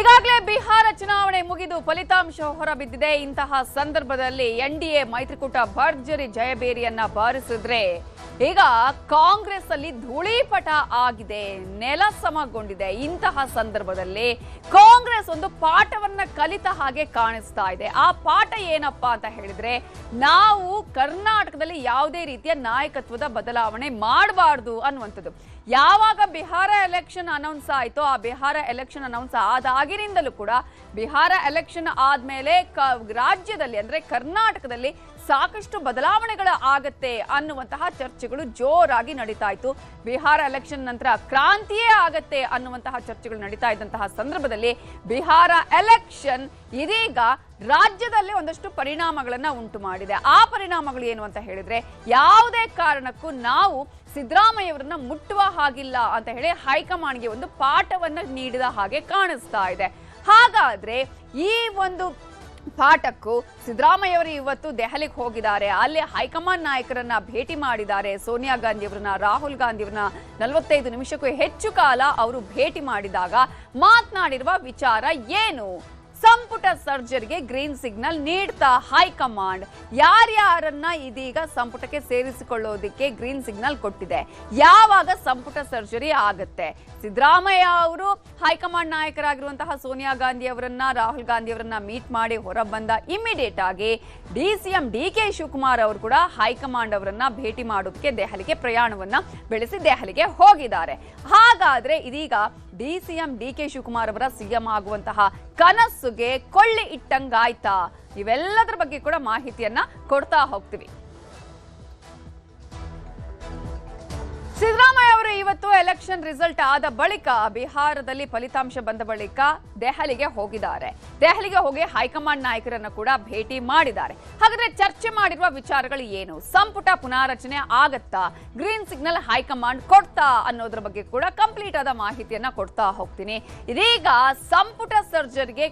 ಈಗಾಗಲೇ ಬಿಹಾರ ಚುನಾವಣೆ ಮುಗಿದು ಫಲಿತಾಂಶ ಹೊರಬಿದ್ದಿದೆ. ಇಂತಹ ಸಂದರ್ಭದಲ್ಲಿ ಎನ್ಡಿಎ ಮೈತ್ರಿಕೂಟ ಭರ್ಜರಿ ಜಯಬೇರಿಯನ್ನ ಬಾರಿಸಿದ್ರೆ ಈಗ ಕಾಂಗ್ರೆಸ್ ಅಲ್ಲಿ ಧೂಳೀಪಟ ಆಗಿದೆ, ನೆಲ ಸಮಗೊಂಡಿದೆ. ಇಂತಹ ಸಂದರ್ಭದಲ್ಲಿ ಕಾಂಗ್ರೆಸ್ ಒಂದು ಪಾಠವನ್ನ ಕಲಿತ ಹಾಗೆ ಕಾಣಿಸ್ತಾ ಇದೆ. ಆ ಪಾಠ ಏನಪ್ಪಾ ಅಂತ ಹೇಳಿದ್ರೆ, ನಾವು ಕರ್ನಾಟಕದಲ್ಲಿ ಯಾವುದೇ ರೀತಿಯ ನಾಯಕತ್ವದ ಬದಲಾವಣೆ ಮಾಡಬಾರ್ದು ಅನ್ನುವಂಥದ್ದು. ಯಾವಾಗ ಬಿಹಾರ ಎಲೆಕ್ಷನ್ ಅನೌನ್ಸ್ ಆಯಿತೋ ಆ ಬಿಹಾರ ಎಲೆಕ್ಷನ್ ಅನೌನ್ಸ್ ಆದಾಗಿನಿಂದಲೂ ಕೂಡ ಬಿಹಾರ ಎಲೆಕ್ಷನ್ ಆದಮೇಲೆ ರಾಜ್ಯದಲ್ಲಿ ಅಂದ್ರೆ ಕರ್ನಾಟಕದಲ್ಲಿ ಸಾಕಷ್ಟು ಬದಲಾವಣೆಗಳು ಆಗತ್ತೆ ಅನ್ನುವಂತಹ ಚರ್ಚೆಗಳು ಜೋರಾಗಿ ನಡೀತಾ ಇತ್ತು ಬಿಹಾರ ಎಲೆಕ್ಷನ್ ನಂತರ ಕ್ರಾಂತಿಯೇ ಆಗತ್ತೆ ಅನ್ನುವಂತಹ ಚರ್ಚೆಗಳು ನಡೀತಾ ಇದ್ದಂತಹ ಸಂದರ್ಭದಲ್ಲಿ ಬಿಹಾರ ಎಲೆಕ್ಷನ್ ಇದೀಗ ರಾಜ್ಯದಲ್ಲಿ ಒಂದಷ್ಟು ಪರಿಣಾಮಗಳನ್ನ ಉಂಟು ಮಾಡಿದೆ. ಆ ಪರಿಣಾಮಗಳು ಏನು ಅಂತ ಹೇಳಿದ್ರೆ ಯಾವುದೇ ಕಾರಣಕ್ಕೂ ನಾವು ಸಿದ್ದರಾಮಯ್ಯವರನ್ನ ಮುಟ್ಟುವ ಹಾಗಿಲ್ಲ ಅಂತ ಹೇಳಿ ಹೈಕಮಾಂಡ್ಗೆ ಒಂದು ಪಾಠವನ್ನ ನೀಡಿದ ಹಾಗೆ ಕಾಣಿಸ್ತಾ ಇದೆ. ಹಾಗಾದ್ರೆ ಈ ಒಂದು ಪಾಠಕ್ಕೂ ಸಿದ್ದರಾಮಯ್ಯವರು ಇವತ್ತು ದೆಹಲಿಗೆ ಹೋಗಿದ್ದಾರೆ. ಅಲ್ಲಿ ಹೈಕಮಾಂಡ್ ನಾಯಕರನ್ನ ಭೇಟಿ ಮಾಡಿದ್ದಾರೆ. ಸೋನಿಯಾ ಗಾಂಧಿ ಅವರನ್ನ ರಾಹುಲ್ ಗಾಂಧಿ ಅವರನ್ನ ನಲವತ್ತೈದು ನಿಮಿಷಕ್ಕೂ ಹೆಚ್ಚು ಕಾಲ ಅವರು ಭೇಟಿ ಮಾಡಿದಾಗ ಮಾತನಾಡಿರುವ ವಿಚಾರ ಏನು? ಸಂಪುಟ ಸರ್ಜರಿಗೆ ಗ್ರೀನ್ ಸಿಗ್ನಲ್ ನೀಡ್ತಾ ಹೈಕಮಾಂಡ್. ಯಾರ್ಯಾರನ್ನ ಇದೀಗ ಸಂಪುಟಕ್ಕೆ ಸೇರಿಸಿಕೊಳ್ಳೋದಕ್ಕೆ ಗ್ರೀನ್ ಸಿಗ್ನಲ್ ಕೊಟ್ಟಿದೆ. ಯಾವಾಗ ಸಂಪುಟ ಸರ್ಜರಿ ಆಗತ್ತೆ? ಸಿದ್ದರಾಮಯ್ಯ ಅವರು ಹೈಕಮಾಂಡ್ ನಾಯಕರಾಗಿರುವಂತಹ ಸೋನಿಯಾ ಗಾಂಧಿ ಅವರನ್ನ, ರಾಹುಲ್ ಗಾಂಧಿ ಅವರನ್ನ ಮೀಟ್ ಮಾಡಿ ಹೊರಬಂದ ಇಮಿಡಿಯೇಟ್ ಆಗಿ D C D K Shivakumar ಅವರು ಕೂಡ ಹೈಕಮಾಂಡ್ ಅವರನ್ನ ಭೇಟಿ ಮಾಡೋದಕ್ಕೆ ದೆಹಲಿಗೆ ಪ್ರಯಾಣವನ್ನ ಬೆಳೆಸಿ ದೆಹಲಿಗೆ ಹೋಗಿದ್ದಾರೆ. ಹಾಗಾದ್ರೆ ಇದೀಗ D C M D K Shivakumar ಅವರ ಸಿಎಂ ಆಗುವಂತಹ ಕನಸುಗೆ ಕೊಳ್ಳಿ ಇಟ್ಟಂಗಾಯ್ತಾ? ಇವೆಲ್ಲದರ ಬಗ್ಗೆ ಕೂಡ ಮಾಹಿತಿಯನ್ನ ಕೊಡ್ತಾ ಹೋಗ್ತೀವಿ. ಸಿದ್ದರಾಮಯ್ಯ ಅವರು ಇವತ್ತು ಎಲೆಕ್ಷನ್ ರಿಸಲ್ಟ್ ಆದ ಬಳಿಕ ಬಿಹಾರದಲ್ಲಿ ಫಲಿತಾಂಶ ಬಂದ ಬಳಿಕ ದೆಹಲಿಗೆ ಹೋಗಿದ್ದಾರೆ. ದೆಹಲಿಗೆ ಹೋಗಿ ಹೈಕಮಾಂಡ್ ನಾಯಕರನ್ನು ಕೂಡ ಭೇಟಿ ಮಾಡಿದ್ದಾರೆ. ಹಾಗಾದ್ರೆ ಚರ್ಚೆ ಮಾಡಿರುವ ವಿಚಾರಗಳು ಏನು? ಸಂಪುಟ ಪುನಾರಚನೆ ಆಗತ್ತಾ? ಗ್ರೀನ್ ಸಿಗ್ನಲ್ ಹೈಕಮಾಂಡ್ ಕೊಡ್ತಾ ಅನ್ನೋದ್ರ ಬಗ್ಗೆ ಕೂಡ ಕಂಪ್ಲೀಟ್ ಆದ ಮಾಹಿತಿಯನ್ನ ಕೊಡ್ತಾ ಹೋಗ್ತೀನಿ. ಇದೀಗ ಸಂಪುಟ ಸರ್ಜರಿಗೆ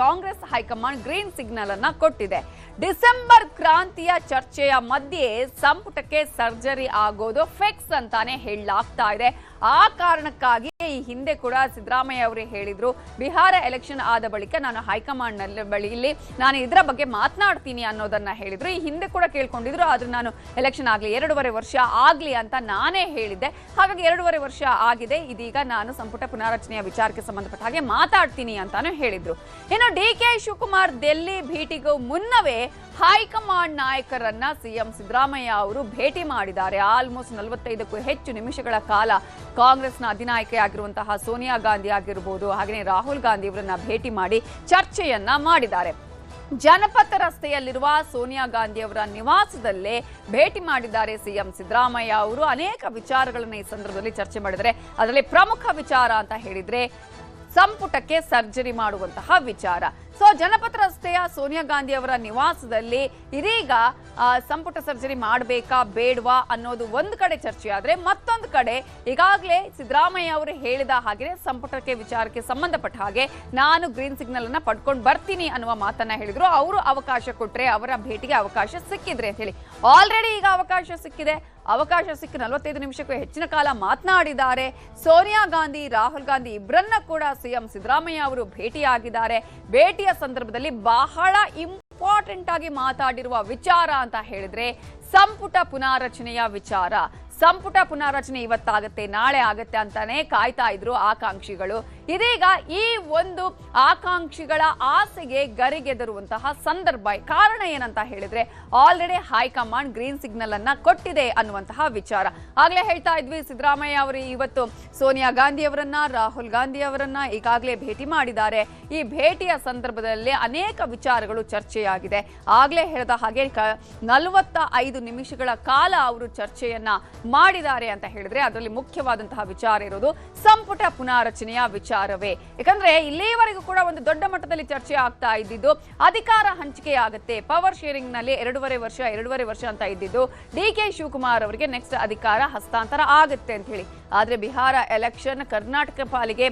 Congress high command green signal ಅನ್ನ ಕೊಟ್ಟಿದೆ. ಡಿಸೆಂಬರ್ ಕ್ರಾಂತಿಯ ಚರ್ಚೆಯ ಮಧ್ಯೆ ಸಂಪುಟಕ್ಕೆ ಸರ್ಜರಿ ಆಗೋದು ಫಿಕ್ಸ್ ಅಂತಾನೆ ಹೇಳಲಾಗ್ತಾ ಇದೆ. ಆ ಕಾರಣಕ್ಕಾಗಿ ಈ ಹಿಂದೆ ಕೂಡ ಸಿದ್ದರಾಮಯ್ಯ ಅವರೇ ಹೇಳಿದ್ರು, ಬಿಹಾರ ಎಲೆಕ್ಷನ್ ಆದ ಬಳಿಕ ನಾನು ಹೈಕಮಾಂಡ್ನಲ್ಲಿ ಬಳಿಯಲ್ಲಿ ನಾನು ಇದರ ಬಗ್ಗೆ ಮಾತನಾಡ್ತೀನಿ ಅನ್ನೋದನ್ನ ಹೇಳಿದ್ರು. ಈ ಹಿಂದೆ ಕೂಡ ಕೇಳ್ಕೊಂಡಿದ್ರು, ಆದ್ರೆ ನಾನು ಎಲೆಕ್ಷನ್ ಆಗ್ಲಿ, ಎರಡೂವರೆ ವರ್ಷ ಆಗ್ಲಿ ಅಂತ ನಾನೇ ಹೇಳಿದ್ದೆ. ಹಾಗಾಗಿ ಎರಡೂವರೆ ವರ್ಷ ಆಗಿದೆ, ಇದೀಗ ನಾನು ಸಂಪುಟ ಪುನಾರಚನೆಯ ವಿಚಾರಕ್ಕೆ ಸಂಬಂಧಪಟ್ಟ ಹಾಗೆ ಮಾತಾಡ್ತೀನಿ ಅಂತಾನು ಹೇಳಿದ್ರು. ಇನ್ನು ಡಿ ಕೆ ಶಿವಕುಮಾರ್ ಡೆಲ್ಲಿ ಭೇಟಿಗೂ ಮುನ್ನವೇ ಹೈಕಮಾಂಡ್ ನಾಯಕರನ್ನ ಸಿಎಂ ಸಿದ್ದರಾಮಯ್ಯ ಅವರು ಭೇಟಿ ಮಾಡಿದ್ದಾರೆ. ಆಲ್ಮೋಸ್ಟ್ ನಲವತ್ತೈದಕ್ಕೂ ಹೆಚ್ಚು ನಿಮಿಷಗಳ ಕಾಲ ಕಾಂಗ್ರೆಸ್ನ ಅಧಿನಾಯಕಿಯಾಗಿರುವಂತಹ ಸೋನಿಯಾ ಗಾಂಧಿ ಆಗಿರಬಹುದು ಹಾಗೆಯೇ ರಾಹುಲ್ ಗಾಂಧಿ ಅವರನ್ನ ಭೇಟಿ ಮಾಡಿ ಚರ್ಚೆಯನ್ನ ಮಾಡಿದ್ದಾರೆ. ಜನಪಥ ರಸ್ತೆಯಲ್ಲಿರುವ ಸೋನಿಯಾ ಗಾಂಧಿ ಅವರ ನಿವಾಸದಲ್ಲೇ ಭೇಟಿ ಮಾಡಿದ್ದಾರೆ ಸಿಎಂ ಸಿದ್ದರಾಮಯ್ಯ ಅವರು. ಅನೇಕ ವಿಚಾರಗಳನ್ನ ಈ ಸಂದರ್ಭದಲ್ಲಿ ಚರ್ಚೆ ಮಾಡಿದರೆ ಅದರಲ್ಲಿ ಪ್ರಮುಖ ವಿಚಾರ ಅಂತ ಹೇಳಿದ್ರೆ ಸಂಪುಟಕ್ಕೆ ಸರ್ಜರಿ ಮಾಡುವಂತಹ ವಿಚಾರ. ಸೊ ಜನಪದ ರಸ್ತೆಯ ಸೋನಿಯಾ ಗಾಂಧಿ ಅವರ ನಿವಾಸದಲ್ಲಿ ಇದೀಗ ಸಂಪುಟ ಸರ್ಜರಿ ಮಾಡಬೇಕಾ ಬೇಡವಾ ಅನ್ನೋದು ಒಂದು ಕಡೆ ಚರ್ಚೆ ಮತ್ತೊಂದು ಕಡೆ ಈಗಾಗಲೇ ಸಿದ್ದರಾಮಯ್ಯ ಅವರು ಹೇಳಿದ ಹಾಗೆ ಸಂಪುಟಕ್ಕೆ ವಿಚಾರಕ್ಕೆ ಸಂಬಂಧಪಟ್ಟ ಹಾಗೆ ನಾನು ಗ್ರೀನ್ ಸಿಗ್ನಲ್ ಅನ್ನ ಪಡ್ಕೊಂಡು ಬರ್ತೀನಿ ಅನ್ನುವ ಮಾತನ್ನ ಹೇಳಿದ್ರು. ಅವರು ಅವಕಾಶ ಕೊಟ್ರೆ ಅವರ ಭೇಟಿಗೆ ಅವಕಾಶ ಸಿಕ್ಕಿದ್ರೆ ಅಂತ ಹೇಳಿ. ಆಲ್ರೆಡಿ ಈಗ ಅವಕಾಶ ಸಿಕ್ಕಿದೆ. ಅವಕಾಶ ಸಿಕ್ಕಿ ನಲವತ್ತೈದು ನಿಮಿಷಕ್ಕೂ ಹೆಚ್ಚಿನ ಕಾಲ ಮಾತನಾಡಿದ್ದಾರೆ. ಸೋನಿಯಾ ಗಾಂಧಿ, ರಾಹುಲ್ ಗಾಂಧಿ ಇಬ್ಬರನ್ನ ಕೂಡ ಸಿಎಂ ಸಿದ್ದರಾಮಯ್ಯ ಅವರು ಭೇಟಿಯಾಗಿದ್ದಾರೆ. ಭೇಟಿಯ ಸಂದರ್ಭದಲ್ಲಿ ಬಹಳ ಇಂಪಾರ್ಟೆಂಟ್ ಆಗಿ ಮಾತಾಡಿರುವ ವಿಚಾರ ಅಂತ ಹೇಳಿದ್ರೆ ಸಂಪುಟ ಪುನಾರಚನೆಯ ವಿಚಾರ. ಸಂಪುಟ ಪುನಾರಚನೆ ಇವತ್ತಾಗತ್ತೆ, ನಾಳೆ ಆಗತ್ತೆ ಅಂತಾನೆ ಕಾಯ್ತಾ ಇದ್ರು ಆಕಾಂಕ್ಷಿಗಳು. ಇದೀಗ ಈ ಒಂದು ಆಕಾಂಕ್ಷಿಗಳ ಆಸೆಗೆ ಗರಿಗೆದರುವಂತಹ ಸಂದರ್ಭ. ಕಾರಣ ಏನಂತ ಹೇಳಿದ್ರೆ ಆಲ್ರೆಡಿ ಹೈಕಮಾಂಡ್ ಗ್ರೀನ್ ಸಿಗ್ನಲ್ ಅನ್ನ ಕೊಟ್ಟಿದೆ ಅನ್ನುವಂತಹ ವಿಚಾರ. ಆಗ್ಲೇ ಹೇಳ್ತಾ ಇದ್ವಿ, ಸಿದ್ದರಾಮಯ್ಯ ಅವರು ಇವತ್ತು ಸೋನಿಯಾ ಗಾಂಧಿ ಅವರನ್ನ, ರಾಹುಲ್ ಗಾಂಧಿ ಅವರನ್ನ ಈಗಾಗಲೇ ಭೇಟಿ ಮಾಡಿದ್ದಾರೆ. ಈ ಭೇಟಿಯ ಸಂದರ್ಭದಲ್ಲಿ ಅನೇಕ ವಿಚಾರಗಳು ಚರ್ಚೆಯಾಗಿದೆ. ಆಗ್ಲೇ ಹೇಳಿದ ಹಾಗೆ ನಲವತ್ತ ಐದು ನಿಮಿಷಗಳ ಕಾಲ ಅವರು ಚರ್ಚೆಯನ್ನ ಮಾಡಿದ್ದಾರೆ ಅಂತ ಹೇಳಿದ್ರೆ, ಅದರಲ್ಲಿ ಮುಖ್ಯವಾದಂತಹ ವಿಚಾರ ಇರೋದು ಸಂಪುಟ ಪುನಾರಚನೆಯ ವಿಚಾರವೇ. ಯಾಕಂದ್ರೆ ಇಲ್ಲಿಯವರೆಗೂ ಕೂಡ ಒಂದು ದೊಡ್ಡ ಮಟ್ಟದಲ್ಲಿ ಚರ್ಚೆ ಆಗ್ತಾ ಇದ್ದಿದ್ದು, ಅಧಿಕಾರ ಹಂಚಿಕೆ ಆಗುತ್ತೆ ಪವರ್ ಶೇರಿಂಗ್ನಲ್ಲಿ ಎರಡೂವರೆ ವರ್ಷ ಎರಡೂವರೆ ವರ್ಷ ಅಂತ ಇದ್ದಿದ್ದು, ಡಿ ಕೆ ಶಿವಕುಮಾರ್ ಅವರಿಗೆ ನೆಕ್ಸ್ಟ್ ಅಧಿಕಾರ ಹಸ್ತಾಂತರ ಆಗುತ್ತೆ ಅಂತ ಹೇಳಿ. ಆದ್ರೆ ಬಿಹಾರ ಎಲೆಕ್ಷನ್ ಕರ್ನಾಟಕ ಪಾಲಿಗೆ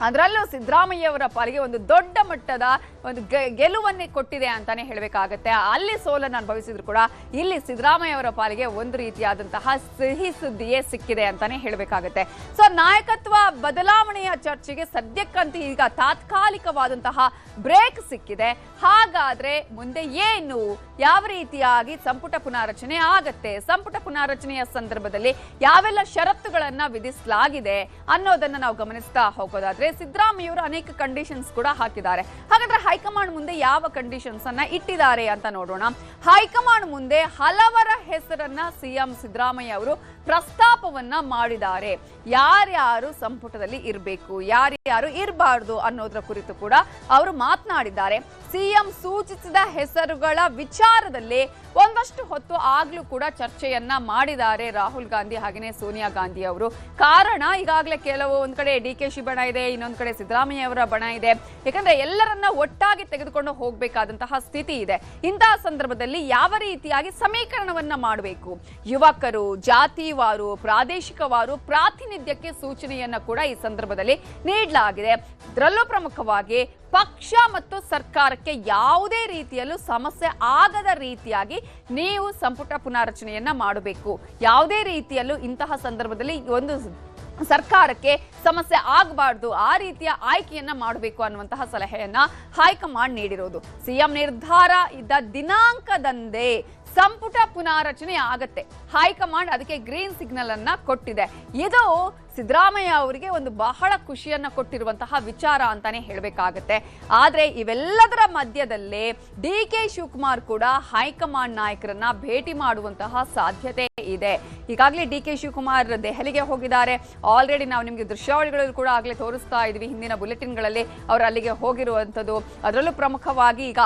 ಅದರಲ್ಲೂ ಸಿದ್ದರಾಮಯ್ಯವರ ಪಾಲಿಗೆ ಒಂದು ದೊಡ್ಡ ಮಟ್ಟದ ಒಂದು ಗೆಲುವನ್ನೇ ಕೊಟ್ಟಿದೆ ಅಂತಾನೆ ಹೇಳಬೇಕಾಗತ್ತೆ. ಅಲ್ಲಿ ಸೋಲನ್ನು ಅನುಭವಿಸಿದ್ರು ಕೂಡ ಇಲ್ಲಿ ಸಿದ್ದರಾಮಯ್ಯವರ ಪಾಲಿಗೆ ಒಂದು ರೀತಿಯಾದಂತಹ ಸಿಹಿ ಸುದ್ದಿಯೇ ಸಿಕ್ಕಿದೆ ಅಂತಾನೆ ಹೇಳಬೇಕಾಗತ್ತೆ. ಸೊ, ನಾಯಕತ್ವ ಬದಲಾವಣೆಯ ಚರ್ಚೆಗೆ ಸದ್ಯಕ್ಕಂತೂ ಈಗ ತಾತ್ಕಾಲಿಕವಾದಂತಹ ಬ್ರೇಕ್ ಸಿಕ್ಕಿದೆ. ಹಾಗಾದ್ರೆ ಮುಂದೆ ಏನು? ಯಾವ ರೀತಿಯಾಗಿ ಸಂಪುಟ ಪುನಾರಚನೆ ಆಗತ್ತೆ? ಸಂಪುಟ ಪುನಾರಚನೆಯ ಸಂದರ್ಭದಲ್ಲಿ ಯಾವೆಲ್ಲ ಷರತ್ತುಗಳನ್ನ ವಿಧಿಸಲಾಗಿದೆ ಅನ್ನೋದನ್ನ ನಾವು ಗಮನಿಸ್ತಾ ಹೋಗೋದಾದ್ರೆ ಸಿದ್ದರಾಮಯ್ಯವರು ಅನೇಕ ಕಂಡೀಷನ್ಸ್ ಕೂಡ ಹಾಕಿದ್ದಾರೆ. ಹಾಗಾದ್ರೆ ಹೈಕಮಾಂಡ್ ಮುಂದೆ ಯಾವ ಕಂಡೀಷನ್ಸ್ ಅನ್ನ ಇಟ್ಟಿದ್ದಾರೆ ಅಂತ ನೋಡೋಣ. ಹೈಕಮಾಂಡ್ ಮುಂದೆ ಹಲವರ ಹೆಸರನ್ನ ಸಿಎಂ ಸಿದ್ದರಾಮಯ್ಯ ಅವರು ಪ್ರಸ್ತಾಪವನ್ನ ಮಾಡಿದ್ದಾರೆ. ಯಾರ್ಯಾರು ಸಂಪುಟದಲ್ಲಿ ಇರಬೇಕು, ಯಾರ್ಯಾರು ಇರಬಾರ್ದು ಅನ್ನೋದ್ರ ಕುರಿತು ಕೂಡ ಅವರು ಮಾತನಾಡಿದ್ದಾರೆ. ಸಿಎಂ ಸೂಚಿಸಿದ ಹೆಸರುಗಳ ವಿಚಾರದಲ್ಲಿ ಒಂದಷ್ಟು ಹೊತ್ತು ಆಗ್ಲೂ ಕೂಡ ಚರ್ಚೆಯನ್ನ ಮಾಡಿದ್ದಾರೆ ರಾಹುಲ್ ಗಾಂಧಿ ಹಾಗೆಯೇ ಸೋನಿಯಾ ಗಾಂಧಿ ಅವರು. ಕಾರಣ ಈಗಾಗಲೇ ಕೆಲವು ಒಂದ್ ಕಡೆ ಡಿ ಕೆ ಶಿವಣ್ಣ ಇದೆ ಇನ್ನೊಂದ್ ಕಡೆ ಸಿದ್ದರಾಮಯ್ಯ ಅವರ ಬಣ ಇದೆ. ಯಾಕಂದ್ರೆ ಎಲ್ಲರನ್ನ ಒಟ್ಟಾಗಿ ತೆಗೆದುಕೊಂಡು ಹೋಗಬೇಕಾದಂತಹ ಸ್ಥಿತಿ ಇದೆ. ಇಂತಹ ಸಂದರ್ಭದಲ್ಲಿ ಯಾವ ರೀತಿಯಾಗಿ ಸಮೀಕರಣವನ್ನ ಮಾಡಬೇಕು? ಯುವಕರು, ಜಾತಿವಾರು, ಪ್ರಾದೇಶಿಕವಾರು ಪ್ರಾತಿನಿಧ್ಯಕ್ಕೆ ಸೂಚನೆಯನ್ನ ಕೂಡ ಈ ಸಂದರ್ಭದಲ್ಲಿ ನೀಡಲಾಗಿದೆ. ಇದರಲ್ಲೂ ಪ್ರಮುಖವಾಗಿ ಪಕ್ಷ ಮತ್ತು ಸರ್ಕಾರಕ್ಕೆ ಯಾವುದೇ ರೀತಿಯಲ್ಲೂ ಸಮಸ್ಯೆ ಆಗದ ರೀತಿಯಾಗಿ ನೀವು ಸಂಪುಟ ಪುನಾರಚನೆಯನ್ನ ಮಾಡಬೇಕು. ಯಾವುದೇ ರೀತಿಯಲ್ಲೂ ಇಂತಹ ಸಂದರ್ಭದಲ್ಲಿ ಒಂದು ಸರ್ಕಾರಕ್ಕೆ ಸಮಸ್ಯೆ ಆಗಬಾರ್ದು, ಆ ರೀತಿಯ ಆಯ್ಕೆಯನ್ನ ಮಾಡಬೇಕು ಅನ್ನುವಂತಹ ಸಲಹೆಯನ್ನ ಹೈಕಮಾಂಡ್ ನೀಡಿರೋದು. ಸಿಎಂ ನಿರ್ಧಾರ ಇದ್ದ ದಿನಾಂಕದಂದೇ ಸಂಪುಟ ಪುನಾರಚನೆ ಆಗತ್ತೆ. ಹೈಕಮಾಂಡ್ ಅದಕ್ಕೆ ಗ್ರೀನ್ ಸಿಗ್ನಲ್ ಅನ್ನ ಕೊಟ್ಟಿದೆ. ಇದು ಸಿದ್ದರಾಮಯ್ಯ ಅವರಿಗೆ ಒಂದು ಬಹಳ ಖುಷಿಯನ್ನ ಕೊಟ್ಟಿರುವಂತಹ ವಿಚಾರ ಅಂತಾನೆ ಹೇಳಬೇಕಾಗತ್ತೆ. ಆದ್ರೆ ಇವೆಲ್ಲದರ ಮಧ್ಯದಲ್ಲೇ ಡಿ ಕೆ ಶಿವಕುಮಾರ್ ಕೂಡ ಹೈಕಮಾಂಡ್ ನಾಯಕರನ್ನ ಭೇಟಿ ಮಾಡುವಂತಹ ಸಾಧ್ಯತೆ ಇದೆ. ಈಗಾಗಲೇ ಡಿ ಕೆ ಶಿವಕುಮಾರ್ ದೆಹಲಿಗೆ ಹೋಗಿದ್ದಾರೆ. ಆಲ್ರೆಡಿ ನಾವು ನಿಮಗೆ ದೃಶ್ಯಾವಳಿಗಳಲ್ಲೂ ಕೂಡ ಆಗಲೇ ತೋರಿಸ್ತಾ ಇದ್ವಿ. ಹಿಂದಿನ ಬುಲೆಟಿನ್ಗಳಲ್ಲಿ ಅವರು ಅಲ್ಲಿಗೆ ಹೋಗಿರುವಂಥದ್ದು. ಅದರಲ್ಲೂ ಪ್ರಮುಖವಾಗಿ ಈಗ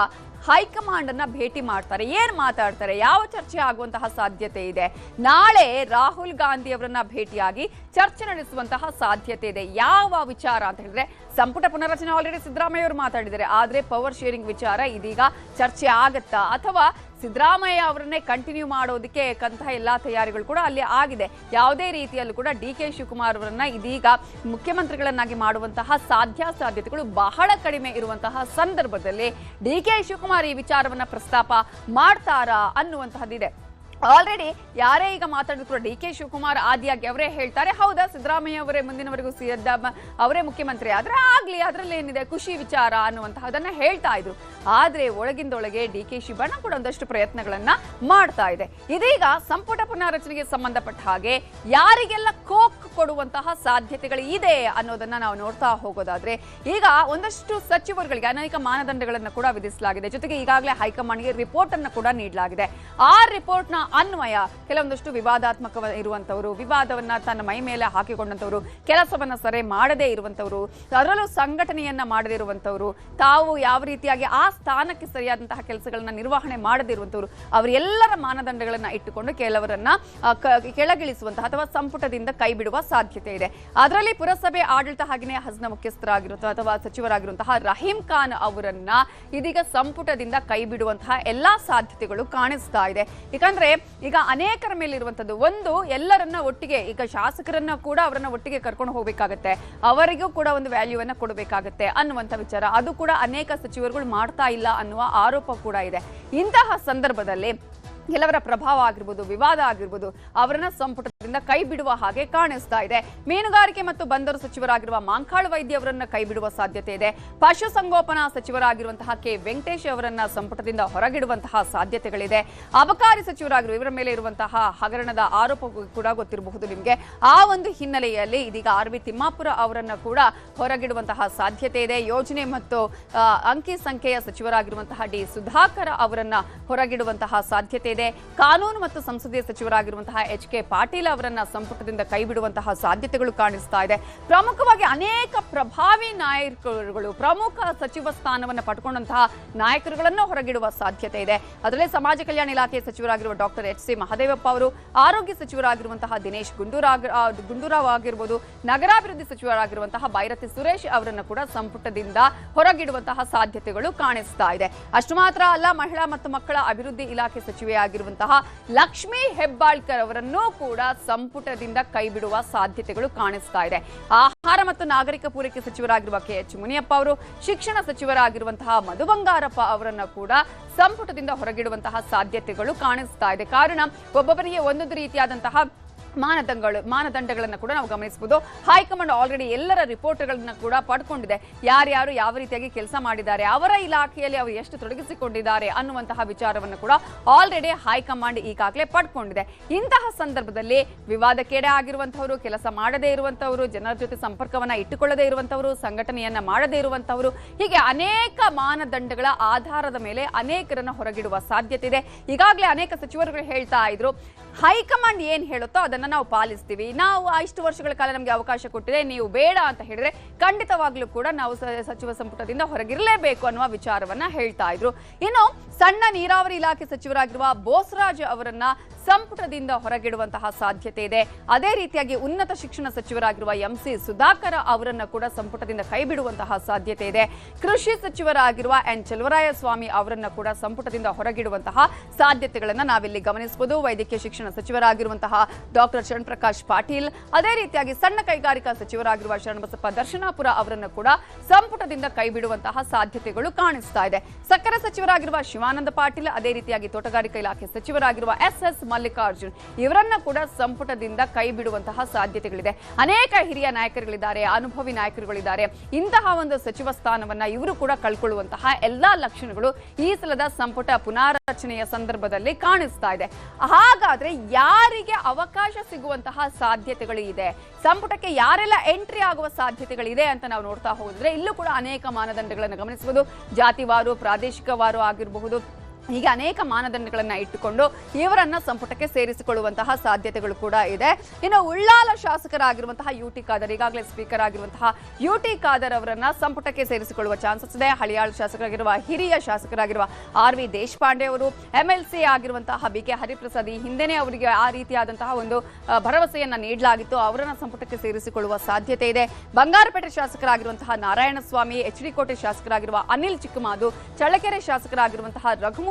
ಹೈಕಮಾಂಡ್ ಅನ್ನ ಭೇಟಿ ಮಾಡ್ತಾರೆ, ಏನ್ ಮಾತಾಡ್ತಾರೆ, ಯಾವ ಚರ್ಚೆ ಆಗುವಂತಹ ಸಾಧ್ಯತೆ ಇದೆ? ನಾಳೆ ರಾಹುಲ್ ಗಾಂಧಿ ಅವರನ್ನ ಭೇಟಿಯಾಗಿ ಚರ್ಚೆ ನಡೆಸುವಂತಹ ಸಾಧ್ಯತೆ ಇದೆ. ಯಾವ ವಿಚಾರ ಅಂತ ಹೇಳಿದ್ರೆ ಸಂಪುಟ ಪುನರಚನೆ ಆಲ್ರೆಡಿ ಸಿದ್ದರಾಮಯ್ಯ ಅವರು ಮಾತಾಡಿದ್ದಾರೆ. ಆದರೆ ಪವರ್ ಶೇರಿಂಗ್ ವಿಚಾರ ಇದೀಗ ಚರ್ಚೆ ಆಗುತ್ತಾ? ಅಥವಾ ಸಿದ್ದರಾಮಯ್ಯ ಅವರನ್ನೇ ಕಂಟಿನ್ಯೂ ಮಾಡೋದಕ್ಕೆ ಕಂತಹ ಎಲ್ಲಾ ತಯಾರಿಗಳು ಕೂಡ ಅಲ್ಲಿ ಆಗಿದೆ. ಯಾವುದೇ ರೀತಿಯಲ್ಲೂ ಕೂಡ ಡಿ ಕೆ ಶಿವಕುಮಾರ್ ಅವರನ್ನ ಇದೀಗ ಮುಖ್ಯಮಂತ್ರಿಗಳನ್ನಾಗಿ ಮಾಡುವಂತಹ ಸಾಧ್ಯ ಸಾಧ್ಯತೆಗಳು ಬಹಳ ಕಡಿಮೆ ಇರುವಂತಹ ಸಂದರ್ಭದಲ್ಲಿ ಡಿ ಕೆ ಶಿವಕುಮಾರ್ ಈ ವಿಚಾರವನ್ನ ಪ್ರಸ್ತಾಪ ಮಾಡ್ತಾರಾ ಅನ್ನುವಂತಹದ್ದಿದೆ. ಆಲ್ರೆಡಿ ಯಾರೇ ಈಗ ಮಾತಾಡಿದ್ರು ಡಿ ಕೆ ಶಿವಕುಮಾರ್, ಆದಿಯಾಗಿ ಅವರೇ ಹೇಳ್ತಾರೆ. ಹೌದಾ, ಸಿದ್ದರಾಮಯ್ಯ ಅವರೇ ಮುಂದಿನವರೆಗೂ ಸಿದ್ದ ಅವರೇ ಮುಖ್ಯಮಂತ್ರಿ ಆದ್ರೆ ಆಗ್ಲಿ, ಅದರಲ್ಲಿ ಏನಿದೆ? ಖುಷಿ, ವಿಚಾರ ಅನ್ನುವಂತಹದನ್ನ ಹೇಳ್ತಾ ಇದ್ರು. ಆದ್ರೆ ಒಳಗಿಂದೊಳಗೆ ಡಿ ಕೆ ಶಿವಣ್ಣ ಕೂಡ ಒಂದಷ್ಟು ಪ್ರಯತ್ನಗಳನ್ನ ಮಾಡ್ತಾ ಇದೆ. ಇದೀಗ ಸಂಪುಟ ಪುನಾರಚನೆಗೆ ಸಂಬಂಧಪಟ್ಟ ಹಾಗೆ ಯಾರಿಗೆಲ್ಲ ಕೋಕ್ ಕೊಡುವಂತಹ ಸಾಧ್ಯತೆಗಳು ಇದೆ ಅನ್ನೋದನ್ನ ನಾವು ನೋಡ್ತಾ ಹೋಗೋದಾದ್ರೆ, ಈಗ ಒಂದಷ್ಟು ಸಚಿವರುಗಳಿಗೆ ಅನೇಕ ಮಾನದಂಡಗಳನ್ನ ಕೂಡ ವಿಧಿಸಲಾಗಿದೆ. ಜೊತೆಗೆ ಈಗಾಗಲೇ ಹೈಕಮಾಂಡ್ಗೆ ರಿಪೋರ್ಟ್ ಅನ್ನು ಕೂಡ ನೀಡಲಾಗಿದೆ. ಆ ರಿಪೋರ್ಟ್ನ ಅನ್ವಯ ಕೆಲವೊಂದಷ್ಟು ವಿವಾದಾತ್ಮಕ ಇರುವಂತವರು ವಿವಾದವನ್ನ ತನ್ನ ಮೈ ಮೇಲೆ ಹಾಕಿಕೊಂಡಂತವರು ಕೆಲಸವನ್ನ ಸರಿ ಮಾಡದೇ ಇರುವಂತವರು ಅದರಲ್ಲೂ ಸಂಘಟನೆಯನ್ನ ಮಾಡದೇ ಇರುವಂತವರು ತಾವು ಯಾವ ರೀತಿಯಾಗಿ ಆ ಸ್ಥಾನಕ್ಕೆ ಸರಿಯಾದಂತಹ ಕೆಲಸಗಳನ್ನ ನಿರ್ವಹಣೆ ಮಾಡದಿರುವಂತವರು ಅವರೆಲ್ಲರ ಮಾನದಂಡಗಳನ್ನ ಇಟ್ಟುಕೊಂಡು ಕೆಲವರನ್ನ ಕೆಳಗಿಳಿಸುವಂತಹ ಅಥವಾ ಸಂಪುಟದಿಂದ ಕೈ ಬಿಡುವ ಸಾಧ್ಯತೆ ಇದೆ. ಅದರಲ್ಲಿ ಪುರಸಭೆ ಆಡಳಿತ ಹಾಗೆಯೇ ಹಸ್ನ ಮುಖ್ಯಸ್ಥರಾಗಿರುವಂತಹ ಅಥವಾ ಸಚಿವರಾಗಿರುವಂತಹ ರಹೀಂ ಖಾನ್ ಅವರನ್ನ ಇದೀಗ ಸಂಪುಟದಿಂದ ಕೈ ಬಿಡುವಂತಹ ಎಲ್ಲಾ ಸಾಧ್ಯತೆಗಳು ಕಾಣಿಸ್ತಾ ಇದೆ. ಯಾಕಂದ್ರೆ ಈಗ ಅನೇಕರ ಮೇಲಿರುವಂತದ್ದು, ಒಂದು ಎಲ್ಲರನ್ನ ಒಟ್ಟಿಗೆ, ಈಗ ಶಾಸಕರನ್ನ ಕೂಡ ಅವರನ್ನ ಒಟ್ಟಿಗೆ ಕರ್ಕೊಂಡು ಹೋಗ್ಬೇಕಾಗತ್ತೆ. ಅವರಿಗೂ ಕೂಡ ಒಂದು ವ್ಯಾಲ್ಯೂ ಅನ್ನ ಕೊಡಬೇಕಾಗತ್ತೆ ಅನ್ನುವಂತ ವಿಚಾರ. ಅದು ಕೂಡ ಅನೇಕ ಸಚಿವರುಗಳು ಮಾಡ್ತಾ ಇಲ್ಲ ಅನ್ನುವ ಆರೋಪ ಕೂಡ ಇದೆ. ಇಂತಹ ಸಂದರ್ಭದಲ್ಲಿ ಕೆಲವರ ಪ್ರಭಾವ ಆಗಿರ್ಬೋದು, ವಿವಾದ ಆಗಿರ್ಬೋದು, ಅವರನ್ನ ಸಂಪುಟದಿಂದ ಕೈ ಬಿಡುವ ಹಾಗೆ ಕಾಣಿಸ್ತಾ ಇದೆ. ಮೀನುಗಾರಿಕೆ ಮತ್ತು ಬಂದರು ಸಚಿವರಾಗಿರುವ ಮಾಂಕಾಳ್ ವೈದ್ಯ ಅವರನ್ನ ಕೈ ಬಿಡುವ ಸಾಧ್ಯತೆ ಇದೆ. ಪಶುಸಂಗೋಪನಾ ಸಚಿವರಾಗಿರುವಂತಹ ಕೆ. ವೆಂಕಟೇಶ್ ಅವರನ್ನ ಸಂಪುಟದಿಂದ ಹೊರಗಿಡುವಂತಹ ಸಾಧ್ಯತೆಗಳಿದೆ. ಅಬಕಾರಿ ಸಚಿವರಾಗಿರುವ ಇವರ ಮೇಲೆ ಇರುವಂತಹ ಹಗರಣದ ಆರೋಪ ಕೂಡ ಗೊತ್ತಿರಬಹುದು ನಿಮಗೆ. ಆ ಒಂದು ಹಿನ್ನೆಲೆಯಲ್ಲಿ ಇದೀಗ ಆರ್. ವಿ. ತಿಮ್ಮಾಪುರ ಅವರನ್ನ ಕೂಡ ಹೊರಗಿಡುವಂತಹ ಸಾಧ್ಯತೆ ಇದೆ. ಯೋಜನೆ ಮತ್ತು ಅಂಕಿ ಸಂಖ್ಯೆಯ ಸಚಿವರಾಗಿರುವಂತಹ ಡಿ. ಸುಧಾಕರ್ ಅವರನ್ನ ಹೊರಗಿಡುವಂತಹ ಸಾಧ್ಯತೆ ಇದೆ. ಕಾನೂನು ಮತ್ತು ಸಂಸದೀಯ ಸಚಿವರಾಗಿರುವಂತಹ ಎಚ್. ಕೆ. ಪಾಟೀಲ್ ಅವರನ್ನ ಸಂಪುಟದಿಂದ ಕೈಬಿಡುವಂತಹ ಸಾಧ್ಯತೆಗಳು ಕಾಣಿಸ್ತಾ ಇದೆ. ಪ್ರಮುಖವಾಗಿ ಅನೇಕ ಪ್ರಭಾವಿ ನಾಯಕರುಗಳು, ಪ್ರಮುಖ ಸಚಿವ ಸ್ಥಾನವನ್ನು ಪಡ್ಕೊಂಡಂತಹ ನಾಯಕರುಗಳನ್ನು ಹೊರಗಿಡುವ ಸಾಧ್ಯತೆ ಇದೆ. ಅದರಲ್ಲಿ ಸಮಾಜ ಕಲ್ಯಾಣ ಇಲಾಖೆ ಸಚಿವರಾಗಿರುವ ಡಾಕ್ಟರ್ ಎಚ್ ಸಿ ಮಹದೇವಪ್ಪ ಅವರು, ಆರೋಗ್ಯ ಸಚಿವರಾಗಿರುವಂತಹ ದಿನೇಶ್ ಗುಂಡೂರಾವ್ ಗುಂಡೂರಾವ್ ಆಗಿರ್ಬೋದು, ನಗರಾಭಿವೃದ್ಧಿ ಸಚಿವರಾಗಿರುವಂತಹ ಬೈರತಿ ಸುರೇಶ್ ಅವರನ್ನು ಕೂಡ ಸಂಪುಟದಿಂದ ಹೊರಗಿಡುವಂತಹ ಸಾಧ್ಯತೆಗಳು ಕಾಣಿಸ್ತಾ ಇದೆ. ಅಷ್ಟು ಮಾತ್ರ ಅಲ್ಲ, ಮಹಿಳಾ ಮತ್ತು ಮಕ್ಕಳ ಅಭಿವೃದ್ಧಿ ಇಲಾಖೆ ಸಚಿವೆಯಾಗಿರುವಂತಹ ಲಕ್ಷ್ಮೀ ಹೆಬ್ಬಾಳ್ಕರ್ ಅವರನ್ನು ಕೂಡ ಸಂಪುಟದಿಂದ ಕೈಬಿಡುವ ಸಾಧ್ಯತೆಗಳು ಕಾಣಿಸ್ತಾ ಇದೆ. ಆಹಾರ ಮತ್ತು ನಾಗರಿಕ ಪೂರೈಕೆ ಸಚಿವರಾಗಿರುವ ಕೆ ಎಚ್ ಮುನಿಯಪ್ಪ ಅವರು, ಶಿಕ್ಷಣ ಸಚಿವರಾಗಿರುವಂತಹ ಮಧು ಬಂಗಾರಪ್ಪ ಅವರನ್ನ ಕೂಡ ಸಂಪುಟದಿಂದ ಹೊರಗಿಡುವಂತಹ ಸಾಧ್ಯತೆಗಳು ಕಾಣಿಸ್ತಾ ಇದೆ. ಕಾರಣ, ಒಬ್ಬೊಬ್ಬರಿಗೆ ಒಂದೊಂದು ರೀತಿಯಾದಂತಹ ಮಾನದಂಡಗಳು ಮಾನದಂಡಗಳನ್ನು ಕೂಡ ನಾವು ಗಮನಿಸಬಹುದು. ಹೈಕಮಾಂಡ್ ಆಲ್ರೆಡಿ ಎಲ್ಲರ ರಿಪೋರ್ಟ್ಗಳನ್ನ ಕೂಡ ಪಡ್ಕೊಂಡಿದೆ. ಯಾರ್ಯಾರು ಯಾವ ರೀತಿಯಾಗಿ ಕೆಲಸ ಮಾಡಿದ್ದಾರೆ, ಅವರ ಇಲಾಖೆಯಲ್ಲಿ ಅವರು ಎಷ್ಟು ತೊಡಗಿಸಿಕೊಂಡಿದ್ದಾರೆ ಅನ್ನುವಂತಹ ವಿಚಾರವನ್ನು ಕೂಡ ಆಲ್ರೆಡಿ ಹೈಕಮಾಂಡ್ ಈಗಾಗಲೇ ಪಡ್ಕೊಂಡಿದೆ. ಇಂತಹ ಸಂದರ್ಭದಲ್ಲಿ ವಿವಾದಕ್ಕೆಡೆ ಆಗಿರುವಂತಹವರು ಕೆಲಸ ಮಾಡದೇ ಇರುವಂತಹವರು ಜನರ ಜೊತೆ ಸಂಪರ್ಕವನ್ನ ಇಟ್ಟುಕೊಳ್ಳದೇ ಇರುವಂತಹವರು ಸಂಘಟನೆಯನ್ನ ಮಾಡದೇ ಇರುವಂತಹವರು ಹೀಗೆ ಅನೇಕ ಮಾನದಂಡಗಳ ಆಧಾರದ ಮೇಲೆ ಅನೇಕರನ್ನ ಹೊರಗಿಡುವ ಸಾಧ್ಯತೆ ಇದೆ. ಈಗಾಗಲೇ ಅನೇಕ ಸಚಿವರುಗಳು ಹೇಳ್ತಾ ಇದ್ರು ಹೈಕಮಾಂಡ್ ಏನ್ ಹೇಳುತ್ತೋ ಅದನ್ನ ನಾವು ಪಾಲಿಸ್ತೀವಿ. ನಾವು ಇಷ್ಟು ವರ್ಷಗಳ ಕಾಲ ನಮಗೆ ಅವಕಾಶ ಕೊಟ್ಟಿದೆ, ನೀವು ಬೇಡ ಅಂತ ಹೇಳಿದ್ರೆ ಖಂಡಿತವಾಗ್ಲೂ ಕೂಡ ನಾವು ಸಚಿವ ಸಂಪುಟದಿಂದ ಹೊರಗಿರಲೇಬೇಕು ಅನ್ನುವ ವಿಚಾರವನ್ನ ಹೇಳ್ತಾ ಇದ್ರು. ಇನ್ನು ಸಣ್ಣ ನೀರಾವರಿ ಇಲಾಖೆ ಸಚಿವರಾಗಿರುವ ಬೋಸರಾಜ್ ಅವರನ್ನ ಸಂಪುಟದಿಂದ ಹೊರಗಿಡುವಂತಹ ಸಾಧ್ಯತೆ ಇದೆ. ಅದೇ ರೀತಿಯಾಗಿ ಉನ್ನತ ಶಿಕ್ಷಣ ಸಚಿವರಾಗಿರುವ ಎಂಸಿ ಸುಧಾಕರ್ ಅವರನ್ನ ಕೂಡ ಸಂಪುಟದಿಂದ ಕೈಬಿಡುವಂತಹ ಸಾಧ್ಯತೆ ಇದೆ. ಕೃಷಿ ಸಚಿವರಾಗಿರುವ ಎನ್ ಸ್ವಾಮಿ ಅವರನ್ನ ಕೂಡ ಸಂಪುಟದಿಂದ ಹೊರಗಿಡುವಂತಹ ಸಾಧ್ಯತೆಗಳನ್ನ ನಾವಿಲ್ಲಿ ಗಮನಿಸಬಹುದು. ವೈದ್ಯಕೀಯ ಶಿಕ್ಷಣ ಸಚಿವರಾಗಿರುವಂತಹ ಡಾಕ್ಟರ್ ಶರಣ್ ಪ್ರಕಾಶ್ ಪಾಟೀಲ್, ಅದೇ ರೀತಿಯಾಗಿ ಸಣ್ಣ ಕೈಗಾರಿಕಾ ಸಚಿವರಾಗಿರುವ ಶರಣಬಸಪ್ಪ ದರ್ಶನಾಪುರ ಅವರನ್ನು ಕೂಡ ಸಂಪುಟದಿಂದ ಕೈಬಿಡುವಂತಹ ಸಾಧ್ಯತೆಗಳು ಕಾಣಿಸ್ತಾ ಇದೆ. ಸಕ್ಕರೆ ಸಚಿವರಾಗಿರುವ ಶಿವಾನಂದ ಪಾಟೀಲ್, ಅದೇ ರೀತಿಯಾಗಿ ತೋಟಗಾರಿಕಾ ಇಲಾಖೆ ಸಚಿವರಾಗಿರುವ ಎಸ್ ಎಸ್ ಮಲ್ಲಿಕಾರ್ಜುನ್. ಇವರನ್ನ ಕೂಡ ಸಂಪುಟದಿಂದ ಕೈ ಬಿಡುವಂತಹ ಸಾಧ್ಯತೆಗಳಿದೆ. ಅನೇಕ ಹಿರಿಯ ನಾಯಕರುಗಳಿದ್ದಾರೆ, ಅನುಭವಿ ನಾಯಕರುಗಳಿದ್ದಾರೆ. ಇಂತಹ ಒಂದು ಸಚಿವ ಸ್ಥಾನವನ್ನ ಇವರು ಕೂಡ ಕಳ್ಕೊಳ್ಳುವಂತಹ ಎಲ್ಲಾ ಲಕ್ಷಣಗಳು ಈ ಸಲದ ಸಂಪುಟ ಪುನಾರಚನೆಯ ಸಂದರ್ಭದಲ್ಲಿ ಕಾಣಿಸ್ತಾ ಇದೆ. ಹಾಗಾದ್ರೆ ಯಾರಿಗೆ ಅವಕಾಶ ಸಿಗುವಂತಹ ಸಾಧ್ಯತೆಗಳು ಇದೆ? ಸಂಪುಟಕ್ಕೆ ಯಾರೆಲ್ಲ ಎಂಟ್ರಿ ಆಗುವ ಸಾಧ್ಯತೆಗಳಿದೆ ಅಂತ ನಾವು ನೋಡ್ತಾ ಹೋದ್ರೆ ಇಲ್ಲೂ ಕೂಡ ಅನೇಕ ಮಾನದಂಡಗಳನ್ನು ಗಮನಿಸಬಹುದು. ಜಾತಿವಾರು, ಪ್ರಾದೇಶಿಕವಾರು ಆಗಿರಬಹುದು ಹೀಗೆ ಅನೇಕ ಮಾನದಂಡಗಳನ್ನ ಇಟ್ಟುಕೊಂಡು ಇವರನ್ನ ಸಂಪುಟಕ್ಕೆ ಸೇರಿಸಿಕೊಳ್ಳುವಂತಹ ಸಾಧ್ಯತೆಗಳು ಕೂಡ ಇದೆ. ಇನ್ನು ಉಳ್ಳಾಲ ಶಾಸಕರಾಗಿರುವಂತಹ ಯು ಟಿ ಖಾದರ್, ಈಗಾಗಲೇ ಸ್ಪೀಕರ್ ಆಗಿರುವಂತಹ ಯು ಟಿ ಖಾದರ್ ಅವರನ್ನ ಸಂಪುಟಕ್ಕೆ ಸೇರಿಸಿಕೊಳ್ಳುವ ಚಾನ್ಸಸ್ ಇದೆ. ಹಳಿಯಾಳ ಶಾಸಕರಾಗಿರುವ, ಹಿರಿಯ ಶಾಸಕರಾಗಿರುವ ಆರ್ ವಿ ದೇಶಪಾಂಡೆ ಅವರು ಎಲ್ ಸಿ ಆಗಿರುವಂತಹ ಬಿ ಕೆ ಹರಿಪ್ರಸಾದ್ ಈ ಹಿಂದೆನೇ ಅವರಿಗೆ ಆ ರೀತಿಯಾದಂತಹ ಒಂದು ಭರವಸೆಯನ್ನ ನೀಡಲಾಗಿತ್ತು. ಅವರನ್ನ ಸಂಪುಟಕ್ಕೆ ಸೇರಿಸಿಕೊಳ್ಳುವ ಸಾಧ್ಯತೆ ಇದೆ. ಬಂಗಾರಪೇಟೆ ಶಾಸಕರಾಗಿರುವಂತಹ ನಾರಾಯಣಸ್ವಾಮಿ, ಎಚ್ ಡಿ ಕೋಟೆ ಶಾಸಕರಾಗಿರುವ ಅನಿಲ್ ಚಿಕ್ಕಮಾದು, ಚಳ್ಳಕೆರೆ ಶಾಸಕರಾಗಿರುವಂತಹ